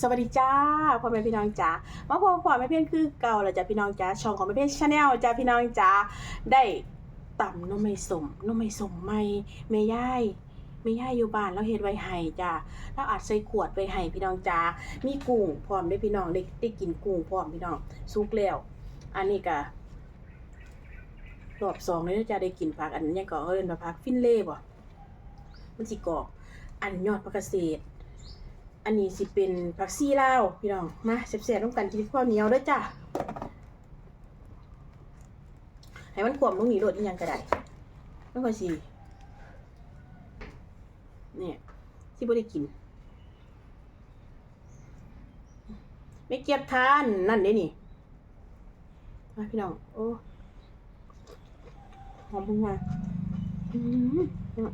สวัสดีจ้าพ่อแม่พี่น้องจ้ามาพบกับพ่อแม่เพี้ยนคือเก่าแล้วจ้าพี่น้องจ้าช่องของแม่เพี้ยนชาแนลจ้าพี่น้องจ้าได้ต่ำน้องไม่สมน้องไม่สมไม่แม่ย่ายแม่ย่ายอยู่บ้านแล้วเฮ็ดไว้ให้จ้าแล้วอัดใส่ขวดไว้ให้พี่น้องจ้ามีกุ้งพร้อมได้พี่น้องได้ได้กินกุ้งพร้อมพี่น้องสุกแล้ว อันนี้ก็รอบสองเลยนะจ้าได้กินผักอันนี้ก็เอิ้นว่าผักฟินเล่บ่มันสิกรอบอันยอดผักเกษตร อันนี้สิเป็นผักซี่ลาวพี่น้อง มาเสียบๆต้องกันกินข้าวเหนียวด้วยจ้ะให้มันขวมลงนี้โลดอีหยังก็ได้ไม่ค่อยสิเนี่ยที่บ่ได้กิน ไม่เกียบทานนั่นเด้นี่มาพี่น้อง โอ้หอมพุ่งมาอืม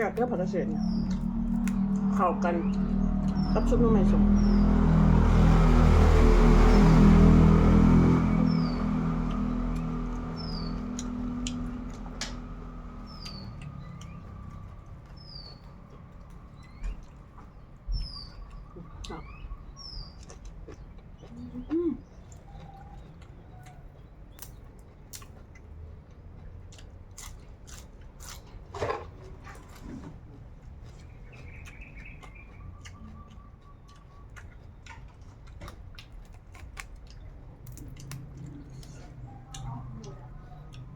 อยากเลือกผักกระเฉดเนี่ยเข้ากันกับซุปน้ำมันสมเอาอืม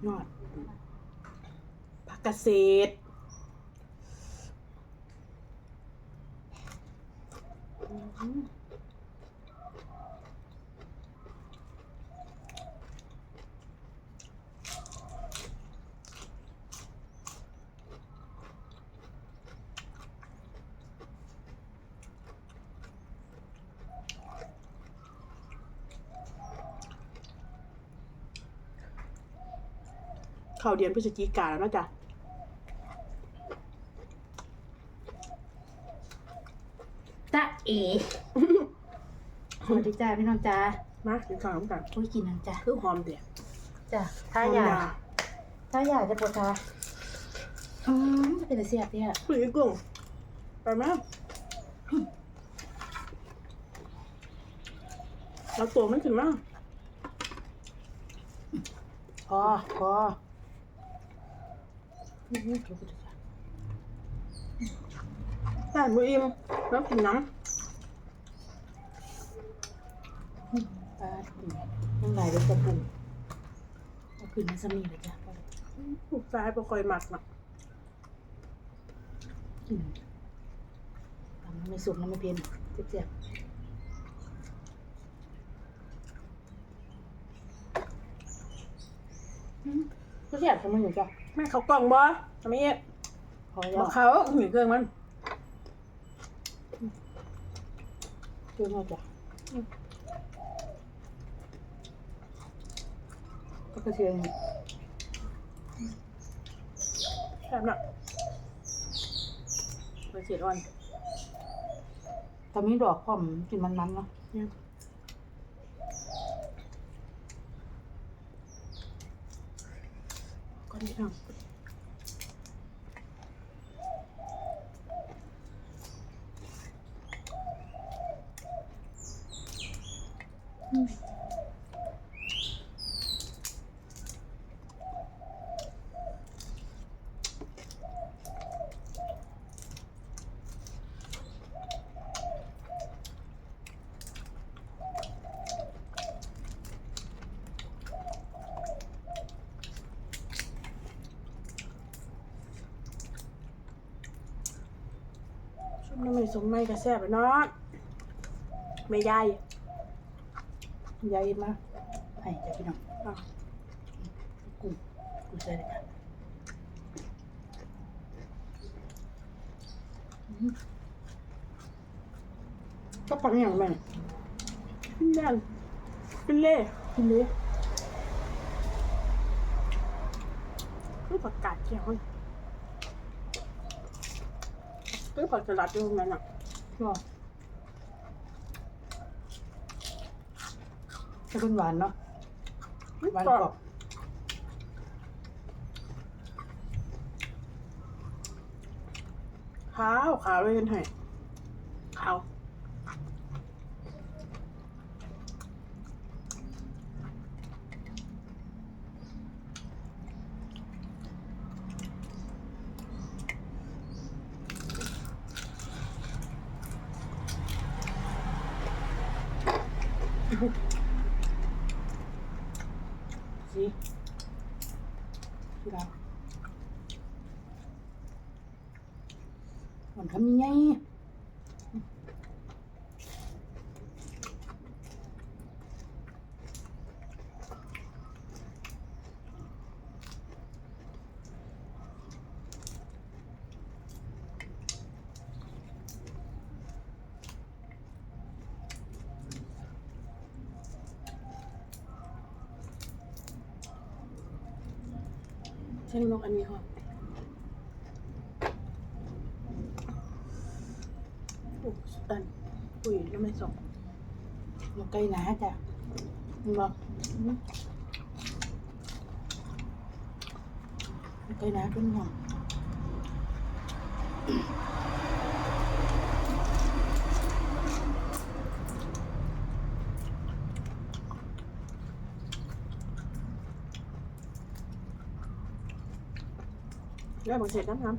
ยอด ผักกรเฉดอืมเข้าเดือนพฤศจิกาแล้วนะจ๊ะ จ้า เอ๋สวัสดีจ้าพี่น้องจ้ามากินข้าวน้ำกันโอ้ยกินนังจ้าคือหอมเดียจ้าถ้าอยากถ้าอยากจะปวดขาอืมจะเป็นเสียบเนี่ยคุยกับกุ้งไปไหมเราตัวมันขึ้นมาพอพออืมถูกถูกจ้ะแต่มืออิ่มแล้วกินน้ปลาถุ งน้ำลายเป็นกระปุกเอาขึ้นมาสมีเลยจ้ะพอแล้วำลูกซ้ายปลาคอยหมักนะอืมทำไม่สุกน้ำไม่เพี้ยนเจ็บๆอืมก็แสบทำไมอยู่จ้ะแม่เขากล่องบ่ทำไมเอ๊ะพอบแล้อวกเขาหนีเครื่องมันเพื่อนเราจ้ะก็ก ระเทียมแซ่บนะไปเสียดอ่อนทำให้ดอกพร้อมกินมันๆเนาะเนี่ยก่อนที่ทำชุบ น้ำมันสมไม่กระแซ่บเลยเนาะไม่ได้ยายมาให้จ้ะพี่น้องอะกุ้งกุ้งใส่เลยค่ะก็ปังอย่างแม่แม่นเป็นเล่กินเลยคือผักกาดเขียว เป็นขอสลัดอยู่ตรงนั้นอะบอกจะเป็นหวานเนาะหวานกรอบขาวขาวเลยเห็นไหมขาว เช่นนกอันนี้ค่ะโอ้สุดตันอุ้ยแล้วไม่ส่งเราไกลหนาจ้ะมึงบอกไกลหนาเป็นห่วง แล้วบอกเสร็จน้ำน้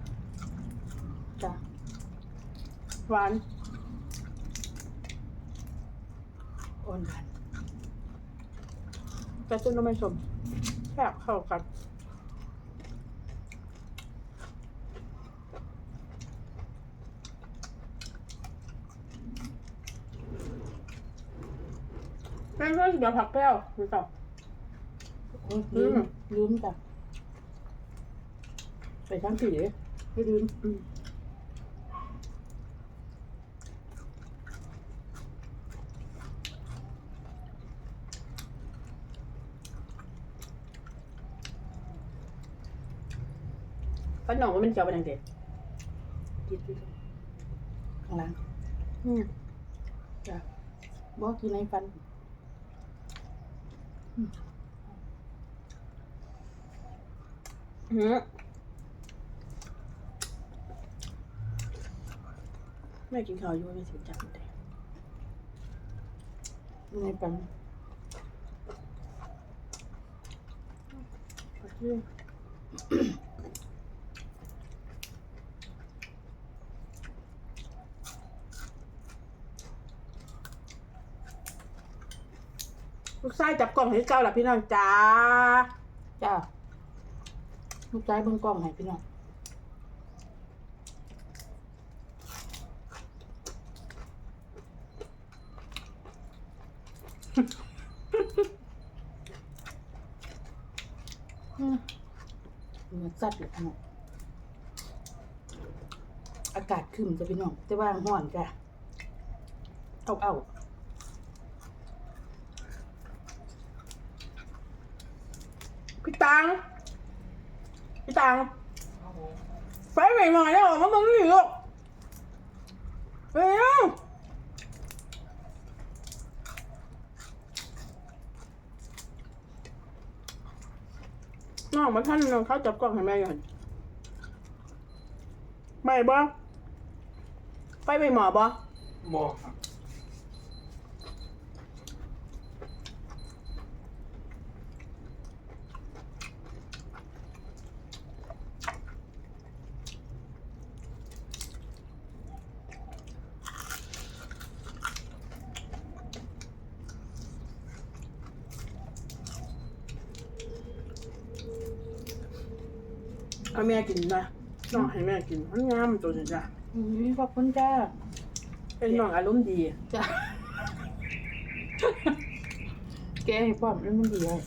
จ้ะำหวานอ่อนกันแต่ซึ่งก็ไม่สมแค่บเข้ากันแม่งก็เดี๋ยวผักแก้วดูต่อโอ้ยลืมอืมลืมจ้ะ ไปทั้งผีเลยไม่ลืมอืมฟันหนองว่ามันเจียวเป็นยังไงกินไปเลยข้างหลังอืมจ้ะบอกกินในฟันหืม แม่กินข้าวอยู่ไม่ถึงจับเลยในฟันขอเชื่อลูกชายจับกล่องให้เก้าหลับพี่น้องจ้าจ้าลูกชายเบิ่งกล้องให้พี่น้อง มเหมือนสัตว์เลยพี่น้องอากาศขึ้นจะพี่น้องแต่ว่าห้อนจ้ะเอาเอาพี่ตังพี่ตังไฟใหม่ๆแล้วเหรอมันมึงหนี่หรอกเร็ว น้องมาท่านน้องเขาจับกล้องให้แม่ก่อนไม่บ่ไปไปหมอบ่บอครับ เอาแม่กินนะน้องให้แม่กินมันงามตัวนี้จ้ะอุ้ยขอบคุณจ้าเป็นน้องอารมณ์ดีจ้าแกให้ป้อมแล้วมันดีเลย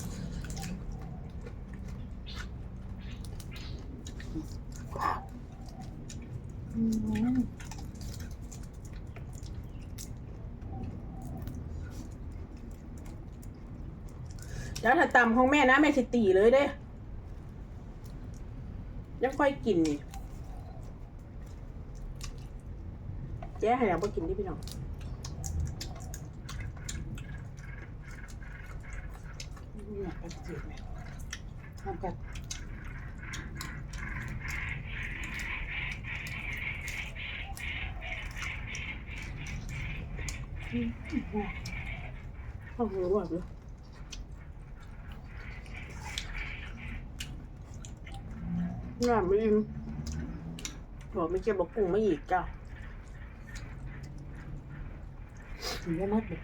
ว้าวอืมแล้วถ้าตำของแม่นะแม่สิตีเลยเด้ ยังค่อยกินนี่แจ้ให้แล้วบ่กินดิพี่น้องเนี่ยเป็นจีบไหมทำกัดอื้าวเหนียวหวานเลย งาไม่อิ่มบอกไม่เก็บบอกกุ้งไม่อีกจ้ะถึงจะมัดเลย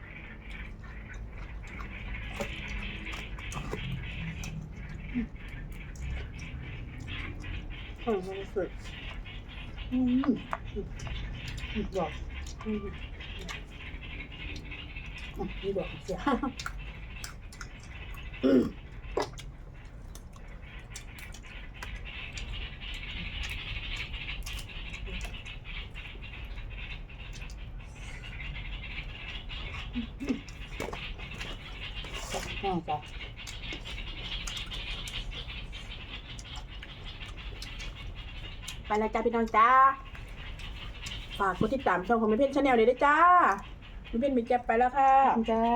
อืมมันสุดอืมอีกดอกอืมอีกดอกเสีย น่าจะไปแล้วจ้าพี่น้องจ้า ฝากกดติดตามช่องของแม่เพ่นชาแนลเลยด้วยจ้าแม่เพ่นมีแจ็บไปแล้วค่ะจ้า